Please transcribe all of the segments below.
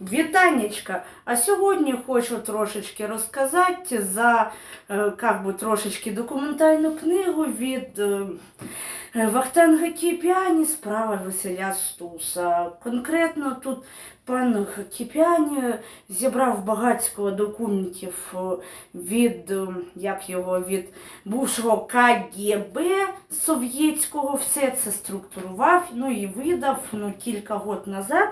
Вітанечка! А сьогодні хочу трошечки розказати за е, как би, трошечки документальну книгу від е, е, Вахтанга Кіпіані Справа Василя Стуса. Конкретно тут пан Кіпіані зібрав багатько документів від, як його, від бувшого КГБ совєтського, все це структурував, ну і видав ну, кілька років назад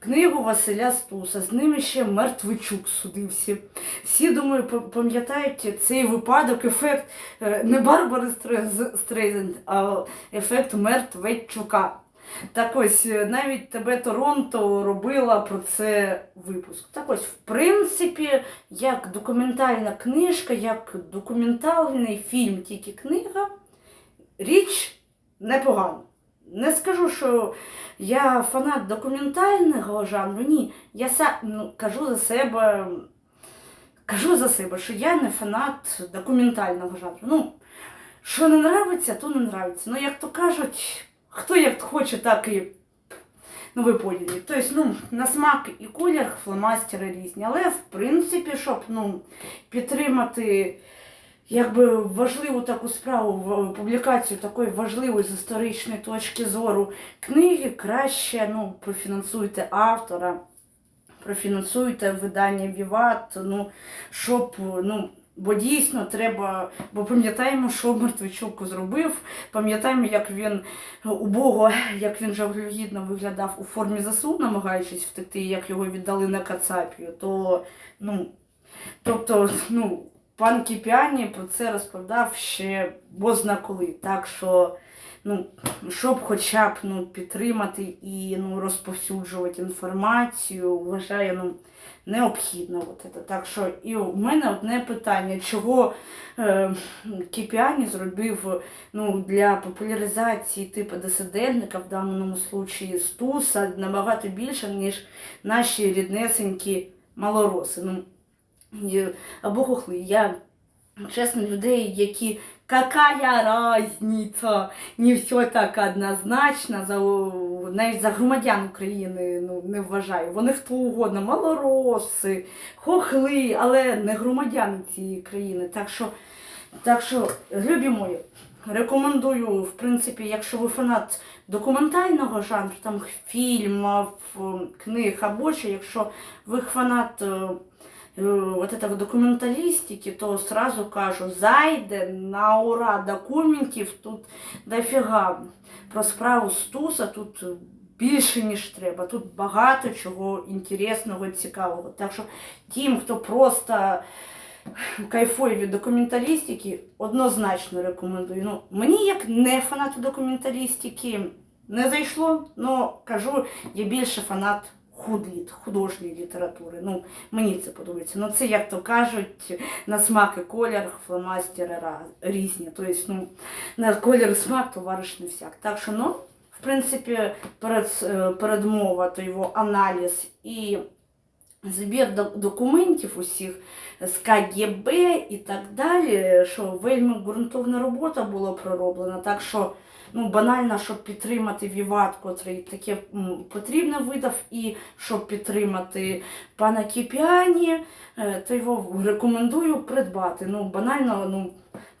книгу Василя Стуса. З ними ще Мертвичук судився. Всі, думаю, пам'ятають цей випадок, ефект е, не Барбари Стре- Стрейзенд, а ефект Мертвечука. Так ось, е, навіть тебе Торонто робила про це випуск. Так ось, в принципі, як документальна книжка, як документальний фільм, тільки книга, річ непогана. Не скажу, що я фанат документального жанру, ні. Я са, ну, кажу за себе, кажу за себе, що я не фанат документального жанру. Ну, що не нравиться, то не нравиться. Ну, як то кажуть, хто як хоче, так і. Ну, ви поняли. Тобто, ну, на смак і колір фломастери різні. Але, в принципі, щоб ну, підтримати якби важливу таку справу, публікацію такої важливої з історичної точки зору книги, краще ну, профінансуйте автора, профінансуйте видання Віват, ну, щоб, ну, бо дійсно треба, бо пам'ятаємо, що Мертвичук зробив, пам'ятаємо, як він убого, як він жалюгідно виглядав у формі ЗСУ, намагаючись втекти, як його віддали на Кацапію, то, ну, тобто, ну, пан Кіпіані про це розповідав ще бозна коли. Так що, ну, щоб хоча б ну, підтримати і ну, розповсюджувати інформацію, вважаю, ну, необхідно. От це. Так що і у мене одне питання, чого е, Кіпіані зробив ну, для популяризації типу дисидентника, в даному случаї Стуса, набагато більше, ніж наші ріднесенькі малороси. Ну, або хохли. Я чесно, людей, які какая разниця, не все так однозначно, за, навіть за громадян України ну, не вважаю. Вони хто угодно, малороси, хохли, але не громадяни цієї країни. Так що, так що любі мої, рекомендую, в принципі, якщо ви фанат документального жанру, там фільмів, книг або ще, якщо ви фанат. Э, вот этого документалистики, то сразу кажу, зайде на ура документів тут дофіга. Про справу Стуса тут більше, ніж треба. Тут багато чого інтересного, цікавого. Так що тим, хто просто кайфує від документалістики, однозначно рекомендую. Ну, мені, як не фанату документалістики, не зайшло, але кажу, я більше фанат худліт, художньої літератури. Ну, мені це подобається. Ну, це, як то кажуть, на смак і колір фломастери різні. Тобто, ну, на колір і смак товариш не всяк. Так що, ну, в принципі, перед, е, передмова, то його аналіз і збір документів усіх з КГБ і так далі, що вельми ґрунтовна робота була пророблена. Так що ну, банально, щоб підтримати Віват, котрий таке м, потрібно видав, і щоб підтримати пана Кіпіані, е, то його рекомендую придбати. Ну, банально, ну,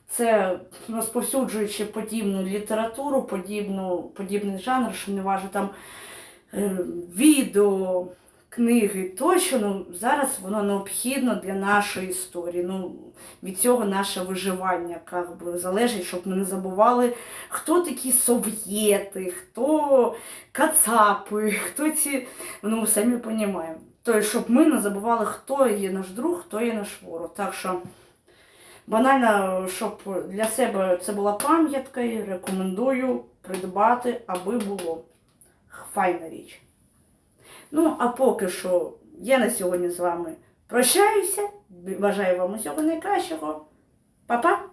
це розповсюджуючи подібну літературу, подібну, подібний жанр, що не важно там е, відео, книги тощо, ну, зараз воно необхідно для нашої історії. Ну, від цього наше виживання как би, залежить, щоб ми не забували, хто такі совєти, хто кацапи, хто ці, ну, самі розуміємо. Тобто, щоб ми не забували, хто є наш друг, хто є наш ворог. Так що банально, щоб для себе це була пам'ятка, рекомендую придбати, аби було. Файна річ. Ну, а поки що я на сьогодні з вами прощаюся. Бажаю вам усього найкращого. Па-па!